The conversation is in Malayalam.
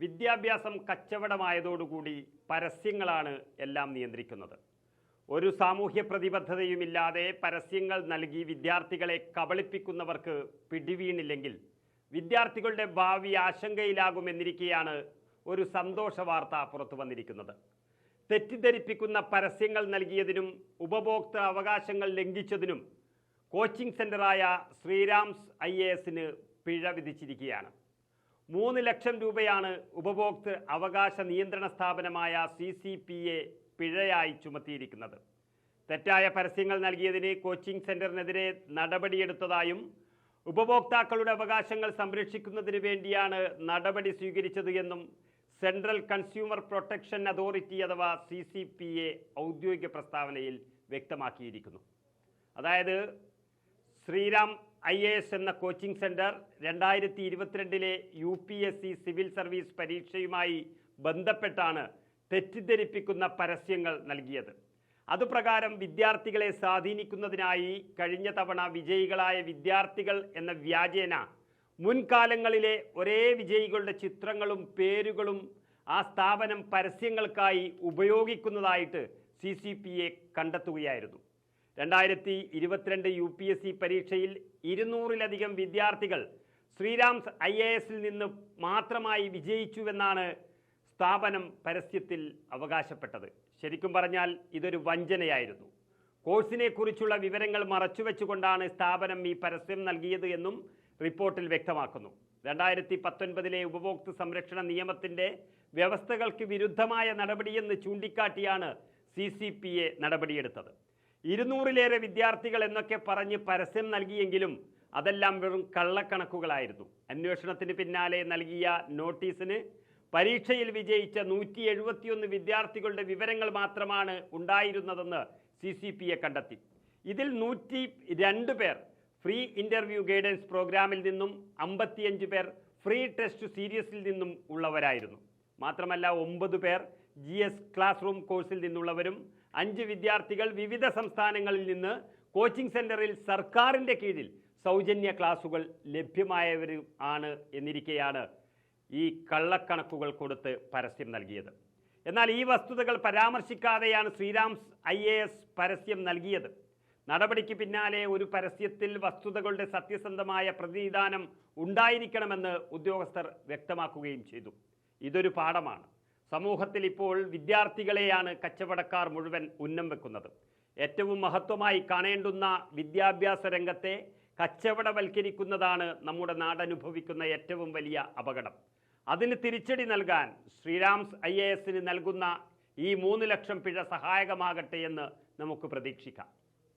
വിദ്യാഭ്യാസം കച്ചവടമായതോടുകൂടി പരസ്യങ്ങളാണ് എല്ലാം നിയന്ത്രിക്കുന്നത്. ഒരു സാമൂഹ്യ പ്രതിബദ്ധതയുമില്ലാതെ പരസ്യങ്ങൾ നൽകി വിദ്യാർത്ഥികളെ കബളിപ്പിക്കുന്നവർക്ക് പിടിവീണില്ലെങ്കിൽ വിദ്യാർത്ഥികളുടെ ഭാവി ആശങ്കയിലാകുമെന്നിരിക്കെയാണ് ഒരു സന്തോഷ വാർത്ത പുറത്തു വന്നിരിക്കുന്നത്. തെറ്റിദ്ധരിപ്പിക്കുന്ന പരസ്യങ്ങൾ നൽകിയതിനും ഉപഭോക്തൃ അവകാശങ്ങൾ ലംഘിച്ചതിനും കോച്ചിംഗ് സെന്ററായ ശ്രീരാംസ് ഐ എ എസിന് പിഴ വിധിച്ചിരിക്കുകയാണ് മൂന്ന് ലക്ഷം രൂപയാണ് ഉപഭോക്തൃ അവകാശ നിയന്ത്രണ സ്ഥാപനമായ സി സി പി എ പിഴയായി ചുമത്തിയിരിക്കുന്നത്. തെറ്റായ പരസ്യങ്ങൾ നൽകിയതിന് കോച്ചിംഗ് സെന്ററിനെതിരെ നടപടിയെടുത്തതായും ഉപഭോക്താക്കളുടെ അവകാശങ്ങൾ സംരക്ഷിക്കുന്നതിന് വേണ്ടിയാണ് നടപടി സ്വീകരിച്ചത് എന്നും സെൻട്രൽ കൺസ്യൂമർ പ്രൊട്ടക്ഷൻ അതോറിറ്റി അഥവാ സി സി പി എ ഔദ്യോഗിക പ്രസ്താവനയിൽ വ്യക്തമാക്കിയിരിക്കുന്നു. അതായത് ശ്രീറാം ഐ എ എസ് എന്ന കോച്ചിംഗ് സെന്റർ രണ്ടായിരത്തി ഇരുപത്തിരണ്ടിലെ U P S C civil service പരീക്ഷയുമായി ബന്ധപ്പെട്ടാണ് തെറ്റിദ്ധരിപ്പിക്കുന്ന പരസ്യങ്ങൾ നൽകിയത്. അതുപ്രകാരം വിദ്യാർത്ഥികളെ സ്വാധീനിക്കുന്നതിനായി കഴിഞ്ഞ തവണ വിജയികളായ വിദ്യാർത്ഥികൾ എന്ന വ്യാജേന മുൻകാലങ്ങളിലെ ഒരേ വിജയികളുടെ ചിത്രങ്ങളും പേരുകളും ആ സ്ഥാപനം പരസ്യങ്ങൾക്കായി ഉപയോഗിക്കുന്നതായിട്ട് സി കണ്ടെത്തുകയായിരുന്നു. രണ്ടായിരത്തി ഇരുപത്തിരണ്ട് യു പി എസ് സി പരീക്ഷയിൽ ഇരുന്നൂറിലധികം വിദ്യാർത്ഥികൾ ശ്രീരാംസ് ഐ എ എസിൽ നിന്ന് മാത്രമായി വിജയിച്ചുവെന്നാണ് സ്ഥാപനം പരസ്യത്തിൽ അവകാശപ്പെട്ടത്. ശരിക്കും പറഞ്ഞാൽ ഇതൊരു വഞ്ചനയായിരുന്നു. കോഴ്സിനെക്കുറിച്ചുള്ള വിവരങ്ങൾ മറച്ചുവെച്ചുകൊണ്ടാണ് സ്ഥാപനം ഈ പരസ്യം നൽകിയത് എന്നും റിപ്പോർട്ടിൽ വ്യക്തമാക്കുന്നു. രണ്ടായിരത്തി പത്തൊൻപതിലെ ഉപഭോക്തൃ സംരക്ഷണ നിയമത്തിന്റെ വ്യവസ്ഥകൾക്ക് വിരുദ്ധമായ നടപടിയെന്ന് ചൂണ്ടിക്കാട്ടിയാണ് സി സി പി എ നടപടിയെടുത്തത്. ഇരുന്നൂറിലേറെ വിദ്യാർത്ഥികൾ എന്നൊക്കെ പറഞ്ഞ് പരസ്യം നൽകിയെങ്കിലും അതെല്ലാം വെറും കള്ളക്കണക്കുകളായിരുന്നു. അന്വേഷണത്തിന് പിന്നാലെ നൽകിയ നോട്ടീസിന് പരീക്ഷയിൽ വിജയിച്ച നൂറ്റി എഴുപത്തിയൊന്ന് വിദ്യാർത്ഥികളുടെ വിവരങ്ങൾ മാത്രമാണ് ഉണ്ടായിരുന്നതെന്ന് സി സി പി എ കണ്ടെത്തി. ഇതിൽ നൂറ്റി രണ്ട് പേർ ഫ്രീ ഇന്റർവ്യൂ ഗൈഡൻസ് പ്രോഗ്രാമിൽ നിന്നും അമ്പത്തിയഞ്ച് പേർ ഫ്രീ ടെസ്റ്റ് സീരീസിൽ നിന്നും ഉള്ളവരായിരുന്നു. മാത്രമല്ല ഒമ്പത് പേർ ജി എസ് ക്ലാസ് റൂം കോഴ്സിൽ നിന്നുള്ളവരും അഞ്ച് വിദ്യാർത്ഥികൾ വിവിധ സംസ്ഥാനങ്ങളിൽ നിന്ന് കോച്ചിംഗ് സെന്ററിൽ സർക്കാരിന്റെ കീഴിൽ സൗജന്യ ക്ലാസുകൾ ലഭ്യമായവരും ആണ് എന്നിരിക്കെയാണ് ഈ കള്ളക്കണക്കുകൾ കൊടുത്ത് പരസ്യം നൽകിയത്. എന്നാൽ ഈ വസ്തുതകൾ പരാമർശിക്കാതെയാണ് ശ്രീരാംസ് ഐ എ എസ് പരസ്യം നൽകിയത്. നടപടിക്ക് പിന്നാലെ ഒരു പരസ്യത്തിൽ വസ്തുതകളുടെ സത്യസന്ധമായ പ്രതിനിധാനം ഉണ്ടായിരിക്കണമെന്ന് ഉദ്യോഗസ്ഥർ വ്യക്തമാക്കുകയും ചെയ്തു. ഇതൊരു പാഠമാണ്. സമൂഹത്തിൽ ഇപ്പോൾ വിദ്യാർത്ഥികളെയാണ് കച്ചവടക്കാർ മുഴുവൻ ഉന്നം വെക്കുന്നത്. ഏറ്റവും മഹത്വമായി കാണേണ്ടുന്ന വിദ്യാഭ്യാസ രംഗത്തെ കച്ചവടവൽക്കരിക്കുന്നതാണ് നമ്മുടെ നാടനുഭവിക്കുന്ന ഏറ്റവും വലിയ അപകടം. അതിന് തിരിച്ചടി നൽകാൻ ശ്രീരാംസ് ഐ എ എസിന് നൽകുന്ന ഈ മൂന്ന് ലക്ഷം പിഴ സഹായകമാകട്ടെ എന്ന് നമുക്ക് പ്രതീക്ഷിക്കാം.